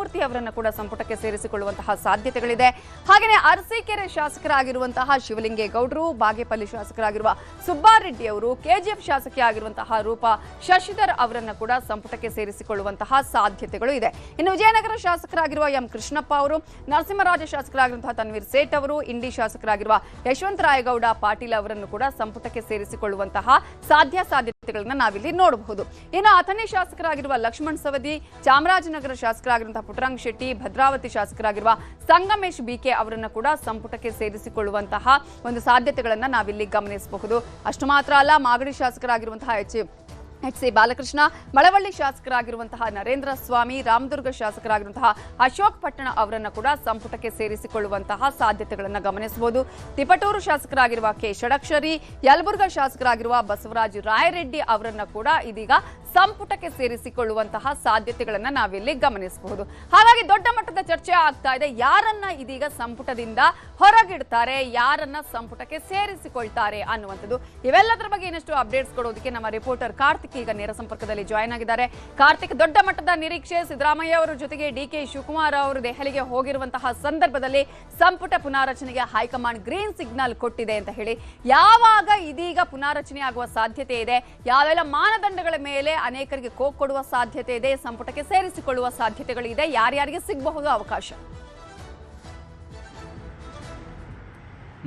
ರಘುಮೂರ್ತಿ ಅವರನ್ನು ಕೂಡ ಸಂಪುಟಕ್ಕೆ ಸೇರಿಸಿಕೊಳ್ಳುವಂತಹ ಸಾಧ್ಯತೆಗಳಿದೆ. ಹಾಗೆಯೇ ಅರಸೀಕೆರೆ ಶಾಸಕರಾಗಿರುವಂತಹ ಶಿವಲಿಂಗೇಗೌಡರು, ಬಾಗೇಪಲ್ಲಿ ಶಾಸಕರಾಗಿರುವ ಸುಬ್ಬಾರೆಡ್ಡಿ ಅವರು, ಕೆಜಿಎಫ್ ಶಾಸಕಿ ಆಗಿರುವಂತಹ ರೂಪಾ ಶಶಿಧರ್ ಅವರನ್ನು ಕೂಡ ಸಂಪುಟಕ್ಕೆ ಸೇರಿಸಿಕೊಳ್ಳುವಂತಹ ಸಾಧ್ಯತೆಗಳು ಇದೆ. ಇನ್ನು ವಿಜಯನಗರ ಶಾಸಕರಾಗಿರುವ ಎಂ ಕೃಷ್ಣಪ್ಪ ಅವರು, ನರಸಿಂಹರಾಜ ಶಾಸಕರಾಗಿರುವಂತಹ ತನ್ವೀರ್ ಸೇಠ್ ಅವರು, ಇಂಡಿ ಶಾಸಕರಾಗಿರುವ ಯಶವಂತರಾಯಗೌಡ ಪಾಟೀಲ್ ಅವರನ್ನು ಕೂಡ ಸಂಪುಟಕ್ಕೆ ಸೇರಿಸಿಕೊಳ್ಳುವಂತಹ ಸಾಧ್ಯ ಸಾಧ್ಯತೆಗಳನ್ನ ನಾವಿಲ್ಲಿ ನೋಡಬಹುದು. ಇನ್ನು ಅಥಣಿ ಶಾಸಕರಾಗಿರುವ ಲಕ್ಷ್ಮಣ್ ಸವದಿ, ಚಾಮರಾಜನಗರ ಶಾಸಕರಾಗಿರುವಂತಹ ಪುಟ್ಟರಂಗ್ ಶೆಟ್ಟಿ ಭದ್ರಾವತಿ ಶಾಸಕರಾಗಿರುವ ಸಂಗಮೇಶ್ ಬಿಕೆ ಅವರನ್ನು ಕೂಡ ಸಂಪುಟಕ್ಕೆ ಸೇರಿಸಿಕೊಳ್ಳುವಂತಹ ಒಂದು ಸಾಧ್ಯತೆಗಳನ್ನ ನಾವಿಲ್ಲಿ ಗಮನಿಸಬಹುದು. ಅಷ್ಟು ಮಾತ್ರ ಅಲ್ಲ, Magadi ಶಾಸಕರಾಗಿರುವಂತಹ H. H. C. Balakrishna, Malavalli ಶಾಸಕರಾಗಿರುವಂತಹ Narendra Swamy, Ramdurg ಶಾಸಕರಾಗಿರುವಂತಹ ಅಶೋಕ್ ಪಟ್ಟಣ ಅವರನ್ನು ಕೂಡ ಸಂಪುಟಕ್ಕೆ ಸೇರಿಸಿಕೊಳ್ಳುವಂತಹ ಸಾಧ್ಯತೆಗಳನ್ನು ಗಮನಿಸಬಹುದು. ತಿಪಟೂರು ಶಾಸಕರಾಗಿರುವ ಕೆ. ಷಡಕ್ಷರಿ, ಯಲಬುರ್ಗ ಶಾಸಕರಾಗಿರುವ ಬಸವರಾಜ ರಾಯರೆಡ್ಡಿ ಅವರನ್ನು ಕೂಡ ಇದೀಗ ಸಂಪುಟಕ್ಕೆ ಸೇರಿಸಿಕೊಳ್ಳುವಂತಹ ಸಾಧ್ಯತೆಗಳನ್ನ ನಾವಿಲ್ಲಿ ಗಮನಿಸಬಹುದು. ಹಾಗಾಗಿ ದೊಡ್ಡ ಮಟ್ಟದ ಚರ್ಚೆ ಆಗ್ತಾ ಇದೆ. ಯಾರನ್ನ ಇದೀಗ ಸಂಪುಟದಿಂದ ಹೊರಗಿಡ್ತಾರೆ, ಯಾರನ್ನ ಸಂಪುಟಕ್ಕೆ ಸೇರಿಸಿಕೊಳ್ತಾರೆ ಅನ್ನುವಂಥದ್ದು. ಇವೆಲ್ಲದರ ಬಗ್ಗೆ ಇನ್ನಷ್ಟು ಅಪ್ಡೇಟ್ಸ್ ಕೊಡೋದಕ್ಕೆ ನಮ್ಮ ರಿಪೋರ್ಟರ್ ಕಾರ್ತಿಕ್ ಈಗ ನೇರ ಸಂಪರ್ಕದಲ್ಲಿ ಜಾಯ್ನ್ ಆಗಿದ್ದಾರೆ. ಕಾರ್ತಿಕ್, ದೊಡ್ಡ ಮಟ್ಟದ ನಿರೀಕ್ಷೆ ಸಿದ್ದರಾಮಯ್ಯ ಅವರ ಜೊತೆಗೆ ಡಿ ಕೆ ಶಿವಕುಮಾರ್ ಅವರು ದೆಹಲಿಗೆ ಹೋಗಿರುವಂತಹ ಸಂದರ್ಭದಲ್ಲಿ ಸಂಪುಟ ಪುನಾರಚನೆಗೆ ಹೈಕಮಾಂಡ್ ಗ್ರೀನ್ ಸಿಗ್ನಲ್ ಕೊಟ್ಟಿದೆ ಅಂತ ಹೇಳಿ. ಯಾವಾಗ ಇದೀಗ ಪುನಾರಚನೆ ಆಗುವ ಸಾಧ್ಯತೆ ಇದೆ? ಯಾವೆಲ್ಲ ಮಾನದಂಡಗಳ ಮೇಲೆ ಅನೇಕರಿಗೆ ಕೋಕ್ ಕೊಡುವ ಸಾಧ್ಯತೆ ಇದೆ ಸಂಪುಟಕ್ಕೆ ಸೇರಿಸಿಕೊಳ್ಳುವ ಸಾಧ್ಯತೆಗಳಿದೆ. ಯಾರ್ಯಾರಿಗೆ ಸಿಗಬಹುದು ಅವಕಾಶ?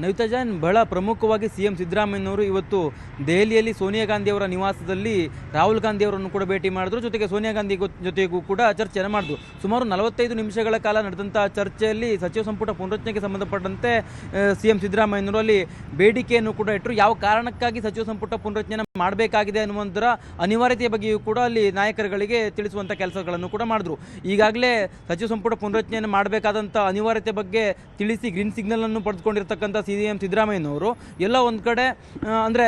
ನವಿತಾ ಜಾನ್ ಬಹಳ ಪ್ರಮುಖವಾಗಿ ಸಿ ಎಂ ಸಿದ್ದರಾಮಯ್ಯನವರು ಇವತ್ತು ದೆಹಲಿಯಲ್ಲಿ ಸೋನಿಯಾ ಗಾಂಧಿ ಅವರ ನಿವಾಸದಲ್ಲಿ ರಾಹುಲ್ ಗಾಂಧಿ ಅವರನ್ನು ಕೂಡ ಭೇಟಿ ಮಾಡಿದ್ರು. ಜೊತೆಗೆ ಸೋನಿಯಾ ಗಾಂಧಿ ಜೊತೆಗೂ ಕೂಡ ಚರ್ಚೆಯನ್ನು ಮಾಡಿದ್ರು. ಸುಮಾರು ನಲವತ್ತೈದು ನಿಮಿಷಗಳ ಕಾಲ ನಡೆದಂಥ ಚರ್ಚೆಯಲ್ಲಿ ಸಚಿವ ಸಂಪುಟ ಪುನರಚನೆಗೆ ಸಂಬಂಧಪಟ್ಟಂತೆ ಸಿ ಎಂ ಸಿದ್ದರಾಮಯ್ಯನವರು ಅಲ್ಲಿ ಬೇಡಿಕೆಯನ್ನು ಕೂಡ ಇಟ್ಟರು. ಯಾವ ಕಾರಣಕ್ಕಾಗಿ ಸಚಿವ ಸಂಪುಟ ಪುನರಚನೆ ಮಾಡಬೇಕಾಗಿದೆ ಅನ್ನುವಂಥರ ಅನಿವಾರ್ಯತೆಯ ಬಗ್ಗೆಯೂ ಕೂಡ ಅಲ್ಲಿ ನಾಯಕರುಗಳಿಗೆ ತಿಳಿಸುವಂಥ ಕೆಲಸಗಳನ್ನು ಕೂಡ ಮಾಡಿದ್ರು. ಈಗಾಗಲೇ ಸಚಿವ ಸಂಪುಟ ಪುನರಚನೆಯನ್ನು ಮಾಡಬೇಕಾದಂಥ ಅನಿವಾರ್ಯತೆ ಬಗ್ಗೆ ತಿಳಿಸಿ, ಗ್ರೀನ್ ಸಿಗ್ನಲ್ ಅನ್ನು ಪಡೆದುಕೊಂಡಿರ್ತಕ್ಕಂಥ ಸಿ ಎಂ ಸಿದ್ದರಾಮಯ್ಯನವರು ಎಲ್ಲ ಒಂದು ಕಡೆ ಅಂದರೆ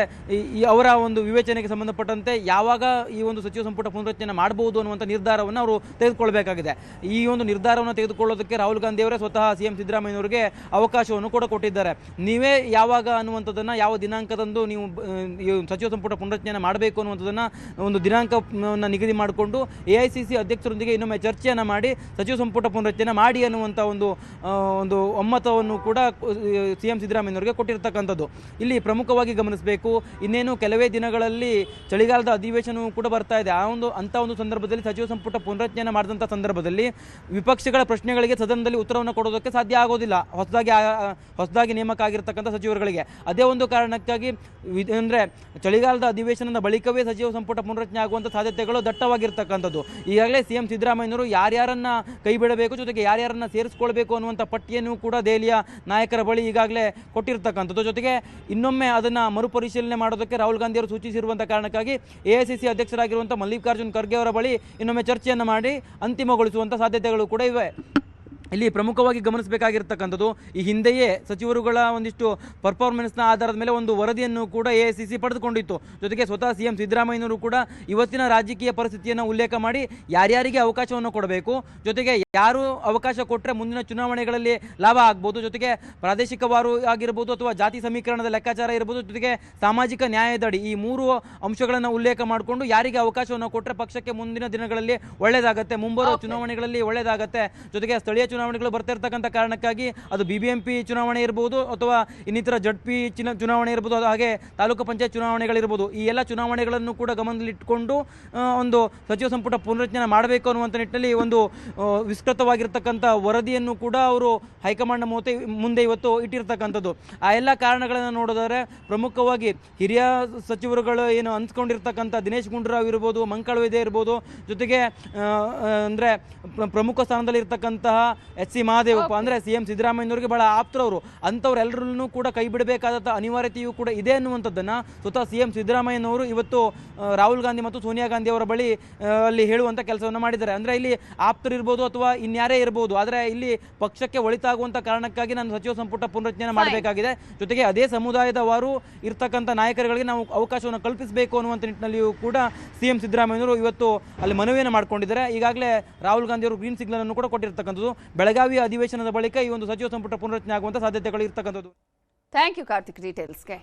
ಅವರ ಒಂದು ವಿವೇಚನೆಗೆ ಸಂಬಂಧಪಟ್ಟಂತೆ ಯಾವಾಗ ಈ ಒಂದು ಸಚಿವ ಸಂಪುಟ ಪುನರಚನೆ ಮಾಡಬಹುದು ಅನ್ನುವಂಥ ನಿರ್ಧಾರವನ್ನು ಅವರು ತೆಗೆದುಕೊಳ್ಬೇಕಾಗಿದೆ. ಈ ಒಂದು ನಿರ್ಧಾರವನ್ನು ತೆಗೆದುಕೊಳ್ಳೋದಕ್ಕೆ ರಾಹುಲ್ ಗಾಂಧಿ ಅವರೇ ಸ್ವತಃ ಸಿ ಎಂ ಸಿದ್ದರಾಮಯ್ಯನವರಿಗೆ ಅವಕಾಶವನ್ನು ಕೂಡ ಕೊಟ್ಟಿದ್ದಾರೆ. ನೀವೇ ಯಾವಾಗ ಅನ್ನುವಂಥದ್ದನ್ನು, ಯಾವ ದಿನಾಂಕದಂದು ನೀವು ಸಚಿವ ಸಂಪುಟ ಪುನರಚನೆ ಮಾಡಬೇಕು ಅನ್ನುವಂಥದ್ದನ್ನು ಒಂದು ದಿನಾಂಕವನ್ನು ನಿಗದಿ ಮಾಡಿಕೊಂಡು ಎ ಐ ಸಿ ಸಿ ಅಧ್ಯಕ್ಷರೊಂದಿಗೆ ಇನ್ನೊಮ್ಮೆ ಚರ್ಚೆಯನ್ನು ಮಾಡಿ, ಸಚಿವ ಸಂಪುಟ ಪುನರಚನೆ ಮಾಡಿ ಅನ್ನುವಂಥ ಒಂದು ಒಂದು ಒಮ್ಮತವನ್ನು ಕೂಡ ಸಿ ಎಂ ಸಿದ್ದರಾಮಯ್ಯನವರಿಗೆ ಕೊಟ್ಟಿರ್ತಕ್ಕಂಥದ್ದು. ಇಲ್ಲಿ ಪ್ರಮುಖವಾಗಿ ಗಮನಿಸಬೇಕು, ಇನ್ನೇನು ಕೆಲವೇ ದಿನಗಳಲ್ಲಿ ಚಳಿಗಾಲದ ಅಧಿವೇಶನವೂ ಕೂಡ ಬರ್ತಾ ಇದೆ. ಆ ಒಂದು, ಅಂಥ ಒಂದು ಸಂದರ್ಭದಲ್ಲಿ ಸಚಿವ ಸಂಪುಟ ಪುನರಚನೆ ಮಾಡಿದಂಥ ಸಂದರ್ಭದಲ್ಲಿ ವಿಪಕ್ಷಗಳ ಪ್ರಶ್ನೆಗಳಿಗೆ ಸದನದಲ್ಲಿ ಉತ್ತರವನ್ನು ಕೊಡೋದಕ್ಕೆ ಸಾಧ್ಯ ಆಗೋದಿಲ್ಲ. ಹೊಸದಾಗಿ ಹೊಸದಾಗಿ ನೇಮಕ ಆಗಿರ್ತಕ್ಕಂಥ ಸಚಿವರುಗಳಿಗೆ. ಅದೇ ಒಂದು ಕಾರಣಕ್ಕಾಗಿ ಅಂದರೆ ಅಂದ್ರೆ ಚಳಿಗಾಲದ ಅಧಿವೇಶನದ ಬಳಿಕವೇ ಸಚಿವ ಸಂಪುಟ ಪುನರಚನೆ ಆಗುವಂಥ ಸಾಧ್ಯತೆಗಳು ದಟ್ಟವಾಗಿರ್ತಕ್ಕಂಥದ್ದು. ಈಗಾಗಲೇ ಸಿಎಂ ಸಿದ್ದರಾಮಯ್ಯನವರು ಯಾರ್ಯಾರನ್ನ ಕೈ ಬಿಡಬೇಕು, ಜೊತೆಗೆ ಯಾರ್ಯಾರನ್ನು ಸೇರಿಸ್ಕೊಳ್ಬೇಕು ಅನ್ನುವಂಥ ಪಟ್ಟಿಯನ್ನು ಕೂಡ ದೆಹಲಿಯ ನಾಯಕರ ಬಳಿ ಈಗಾಗಲೇ ಕೊಟ್ಟಿರ್ತಕ್ಕಂಥದ್ದು. ಜೊತೆಗೆ ಇನ್ನೊಮ್ಮೆ ಅದನ್ನ ಮರುಪರಿಶೀಲನೆ ಮಾಡೋದಕ್ಕೆ ರಾಹುಲ್ ಗಾಂಧಿ ಅವರು ಸೂಚಿಸಿರುವಂಥ ಕಾರಣಕ್ಕಾಗಿ ಎ ಐ ಸಿ ಸಿ ಅಧ್ಯಕ್ಷರಾಗಿರುವಂಥ ಮಲ್ಲಿಕಾರ್ಜುನ್ ಖರ್ಗೆ ಅವರ ಬಳಿ ಇನ್ನೊಮ್ಮೆ ಚರ್ಚೆಯನ್ನು ಮಾಡಿ ಅಂತಿಮಗೊಳಿಸುವಂಥ ಸಾಧ್ಯತೆಗಳು ಕೂಡ ಇವೆ. ಇಲ್ಲಿ ಪ್ರಮುಖವಾಗಿ ಗಮನಿಸಬೇಕಾಗಿರ್ತಕ್ಕಂಥದ್ದು ಈ ಹಿಂದೆಯೇ ಸಚಿವರುಗಳ ಒಂದಿಷ್ಟು ಪರ್ಫಾರ್ಮೆನ್ಸ್ನ ಆಧಾರದ ಮೇಲೆ ಒಂದು ವರದಿಯನ್ನು ಕೂಡ ಎ ಸಿ ಸಿ ಪಡೆದುಕೊಂಡಿತ್ತು. ಜೊತೆಗೆ ಸ್ವತಃ ಸಿ ಎಂ ಸಿದ್ದರಾಮಯ್ಯನವರು ಕೂಡ ಇವತ್ತಿನ ರಾಜಕೀಯ ಪರಿಸ್ಥಿತಿಯನ್ನು ಉಲ್ಲೇಖ ಮಾಡಿ ಯಾರ್ಯಾರಿಗೆ ಅವಕಾಶವನ್ನು ಕೊಡಬೇಕು ಜೊತೆಗೆ ಯಾರು ಅವಕಾಶ ಕೊಟ್ಟರೆ ಮುಂದಿನ ಚುನಾವಣೆಗಳಲ್ಲಿ ಲಾಭ ಆಗ್ಬೋದು ಜೊತೆಗೆ ಪ್ರಾದೇಶಿಕವಾರು ಆಗಿರ್ಬೋದು ಅಥವಾ ಜಾತಿ ಸಮೀಕರಣದ ಲೆಕ್ಕಾಚಾರ ಇರ್ಬೋದು ಜೊತೆಗೆ ಸಾಮಾಜಿಕ ನ್ಯಾಯದಡಿ ಈ ಮೂರು ಅಂಶಗಳನ್ನು ಉಲ್ಲೇಖ ಮಾಡಿಕೊಂಡು ಯಾರಿಗೆ ಅವಕಾಶವನ್ನು ಕೊಟ್ಟರೆ ಪಕ್ಷಕ್ಕೆ ಮುಂದಿನ ದಿನಗಳಲ್ಲಿ ಒಳ್ಳೆಯದಾಗುತ್ತೆ ಮುಂಬರುವ ಚುನಾವಣೆಗಳಲ್ಲಿ ಒಳ್ಳೆಯದಾಗುತ್ತೆ ಜೊತೆಗೆ ಸ್ಥಳೀಯ ಚುನಾವಣೆಗಳು ಬರ್ತಾ ಇರ್ತಕ್ಕಂಥ ಕಾರಣಕ್ಕಾಗಿ ಅದು ಬಿ ಬಿ ಎಂ ಚುನಾವಣೆ ಇರ್ಬೋದು ಅಥವಾ ಇನ್ನಿತರ ಜಡ್ ಪಿ ಚಿನ, ಚುನಾವಣೆ ಇರ್ಬೋದು, ಅದು ಹಾಗೆ ತಾಲೂಕು ಪಂಚಾಯತ್ ಚುನಾವಣೆಗಳಿರ್ಬೋದು, ಈ ಎಲ್ಲ ಚುನಾವಣೆಗಳನ್ನು ಕೂಡ ಗಮನದಲ್ಲಿಟ್ಟುಕೊಂಡು ಒಂದು ಸಚಿವ ಸಂಪುಟ ಪುನರಚನೆ ಮಾಡಬೇಕು ಅನ್ನುವಂಥ ನಿಟ್ಟಿನಲ್ಲಿ ಒಂದು ವಿಸ್ತೃತವಾಗಿರ್ತಕ್ಕಂಥ ವರದಿಯನ್ನು ಕೂಡ ಅವರು ಹೈಕಮಾಂಡ್ ಮೂತೆ, ಮುಂದೆ ಇವತ್ತು ಇಟ್ಟಿರ್ತಕ್ಕಂಥದ್ದು. ಆ ಎಲ್ಲ ಕಾರಣಗಳನ್ನು ನೋಡಿದರೆ ಪ್ರಮುಖವಾಗಿ ಹಿರಿಯ ಸಚಿವರುಗಳು ಏನು ಅನ್ಸ್ಕೊಂಡಿರ್ತಕ್ಕಂಥ ದಿನೇಶ್ ಗುಂಡೂರಾವ್ ಇರ್ಬೋದು ಮಂಕಳ ವೈದ್ಯ ಇರ್ಬೋದು, ಜೊತೆಗೆ ಅಂದ್ರೆ ಪ್ರಮುಖ ಸ್ಥಾನದಲ್ಲಿ ಇರ್ತಕ್ಕಂತಹ ಎಚ್ ಸಿ ಮಹಾದೇವಪ್ಪ ಅಂದ್ರೆ ಸಿ ಎಂ ಸಿದ್ದರಾಮಯ್ಯನವರಿಗೆ ಬಹಳ ಆಪ್ತರವರು ಅಂಥವ್ರೆಲ್ಲರನ್ನೂ ಕೂಡ ಕೈ ಬಿಡಬೇಕಾದಂಥ ಅನಿವಾರ್ಯತೆಯೂ ಕೂಡ ಇದೆ ಅನ್ನುವಂಥದ್ದನ್ನ ಸ್ವತಃ ಸಿ ಎಂ ಸಿದ್ದರಾಮಯ್ಯನವರು ಇವತ್ತು ರಾಹುಲ್ ಗಾಂಧಿ ಮತ್ತು ಸೋನಿಯಾ ಗಾಂಧಿ ಅವರ ಬಳಿ ಅಲ್ಲಿ ಹೇಳುವಂತ ಕೆಲಸವನ್ನು ಮಾಡಿದ್ದಾರೆ. ಅಂದ್ರೆ ಇಲ್ಲಿ ಆಪ್ತರು ಇರ್ಬೋದು ಅಥವಾ ಇನ್ಯಾರೇ ಇರ್ಬೋದು ಆದರೆ ಇಲ್ಲಿ ಪಕ್ಷಕ್ಕೆ ಒಳಿತಾಗುವಂಥ ಕಾರಣಕ್ಕಾಗಿ ನಾನು ಸಚಿವ ಸಂಪುಟ ಪುನರಚನೆ ಮಾಡಬೇಕಾಗಿದೆ. ಜೊತೆಗೆ ಅದೇ ಸಮುದಾಯದವರು ಇರ್ತಕ್ಕಂಥ ನಾಯಕರುಗಳಿಗೆ ನಾವು ಅವಕಾಶವನ್ನು ಕಲ್ಪಿಸಬೇಕು ಅನ್ನುವಂಥ ನಿಟ್ಟಿನಲ್ಲಿಯೂ ಕೂಡ ಸಿ ಎಂ ಸಿದ್ದರಾಮಯ್ಯವರು ಇವತ್ತು ಅಲ್ಲಿ ಮನವಿಯನ್ನು ಮಾಡಿಕೊಂಡಿದ್ದಾರೆ. ಈಗಾಗಲೇ ರಾಹುಲ್ ಗಾಂಧಿ ಅವರು ಗ್ರೀನ್ ಸಿಗ್ನಲ್ ಅನ್ನು ಕೂಡ ಕೊಟ್ಟಿರ್ತಕ್ಕಂಥದ್ದು. ಬೆಳಗಾವಿ ಅಧಿವೇಶನದ ಬಳಿಕ ಈ ಒಂದು ಸಚಿವ ಸಂಪುಟ ಪುನರಚನೆ ಆಗುವಂಥ ಸಾಧ್ಯತೆಗಳು ಇರ್ತಕ್ಕಂಥದ್ದು. Thank you Karthik ಡೀಟೇಲ್ಸ್ಗೆ